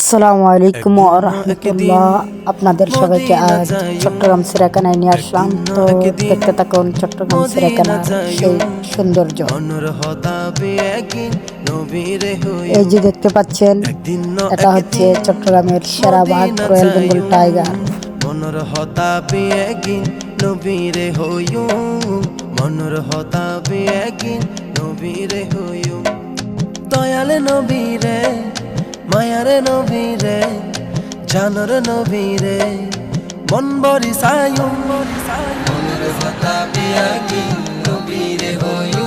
আসসালামু আলাইকুম রহমতুল্লাহ। আপনাদের সবাইকে আজ চট্টগ্রাম সিরাকানায় নিয়ে আসলাম। তো দেখতে থাকুন চট্টগ্রাম সিরাকানার সেই সৌন্দর্য। এই যে দেখতে পাচ্ছেন এটা হচ্ছে চট্টগ্রামের সেরা বাঘ রয়্যাল বেঙ্গল টাইগার। মনুর হতাবে একদিন নবীরে হইও। মনুর হতাবে একদিন নবীরে হইও। দয়ালে নবীরে মায়ারে নবীরে জানরে নবীরে মন বরি সায়ু মনের হতা বিয়া কি নবীরে হয়ু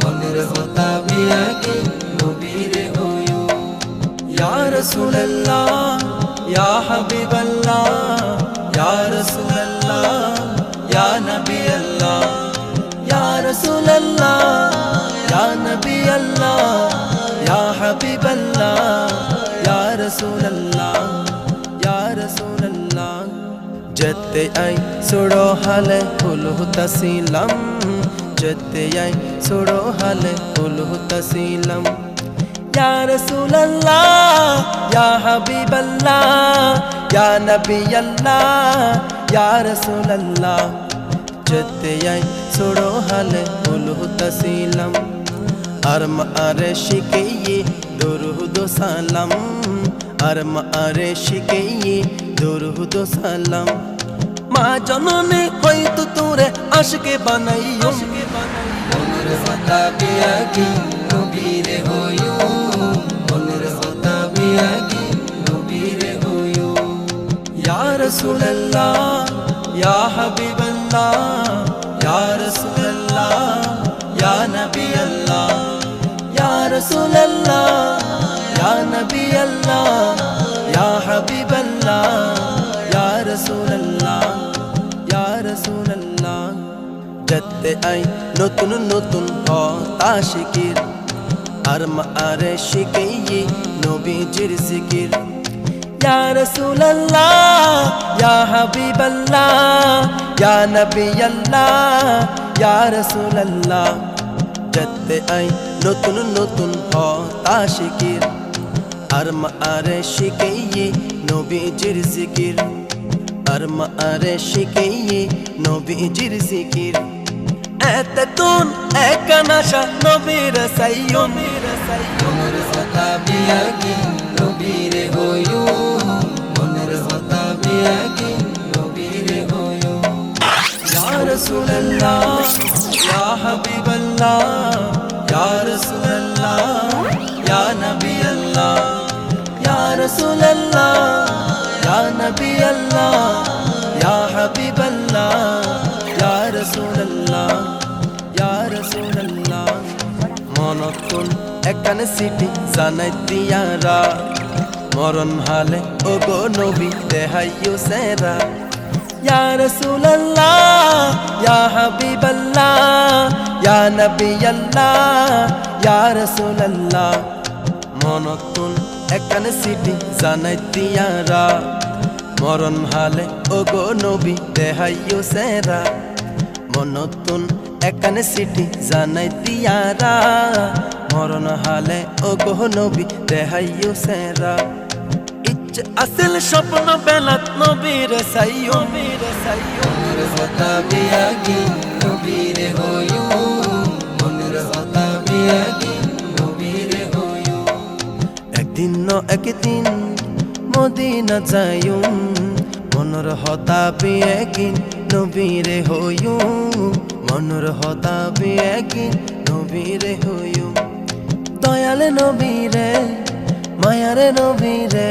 মনের হতা বিয়া কি নবীরে হয়ু ইয়া রাসূলুল্লাহ ইয়া হাবিবাল্লাহ ইয়া রাসূলুল্লাহ ইয়া নবী আল্লাহ ইয়া রাসূলুল্লাহ ইয়া নবী আল্লাহ ইয়া হাবিব আল্লাহ ইয়া রসুল আল্লাহ ইয়া রসুল আল্লাহ যেতে আই সুড়ো হালে কুলহু তাসিলাম যেতে আই সুড়ো হালে কুলহু তাসিলাম ইয়া রসুল আল্লাহ ইয়া হাবিব আল্লাহ ইয়া নবী আল্লাহ ইয়া রসুল আল্লাহ যেতে আই সুড়ো হালে কুলহু তাসিলাম अरम अरे शिके ये दुरुद सलम। अरम अरश शिके ये दुरुद सलम। माँ जनने कोई तो तुरे अश के बनाइयो। उनर होता बियागी होता बियागी नबीरे होयो। या रसूल अल्लाह या हबीब अल्लाह ইয়া রাসূলুল্লাহ ইয়া নবী আল্লাহ ইয়া হাবিবাল্লাহ ইয়া রাসূলুল্লাহ ইয়া রাসূলুল্লাহ যেতে আই নতুন নতুন হতাশিকির আর মারে শিখিয়ে নবীজির জিকির ইয়া রাসূলুল্লাহ ইয়া হাবিবাল্লাহ ইয়া নবী আল্লাহ ইয়া রাসূলুল্লাহ যেতে আই নতুন নতুন হতাশিকির আর মারে শিখিয়ে নবীজির জিকির আর মারে শিখিয়ে নবীজির জিকির এতক্ষণ একানাশা নবীর সাইয়ো মনের কথা বিয়াগি নবীরে হইও মনের কথা বিয়াগি নবীরে হইও ইয়া রাসূলুল্লাহ ইয়া হাবিবাল্লাহ ইয়া রাসূলুল্লাহ ইয়া নবী আল্লাহ ইয়া রাসূলুল্লাহ ইয়া নবী আল্লাহ ইয়া হাবিবাল্লাহ ইয়া রাসূলুল্লাহ ইয়া রাসূলুল্লাহ মনতুন একানে সিটি জানাই দিয়ারা মরণ হালে ও গো নবী দেহাইও সেরা ইয়া রাসূলুল্লাহ ইয়া হাবিবাল্লাহ ইয়া নবী আল্লাহ ইয়া রাসূলুল্লাহ। মনতুন একানে সিটি জানাই দিয়ারা মরণ হালে ও গো নবী দেহাইও সেরা। মনতুন একানে সিটি জানাই দিয়ারা মরণ হালে ও গো নবী দেহাইও সেরা। আসল স্বপ্ন বেলাত নবীর সাইয়ো বীর সাইয়ো নবীর একদিন মদিনা যাইও মনর হতা একদিন নবীরে হইও মনর হতা একদিন নবীরে হইও দয়ালে নবীরে, মায়ারে নবীরে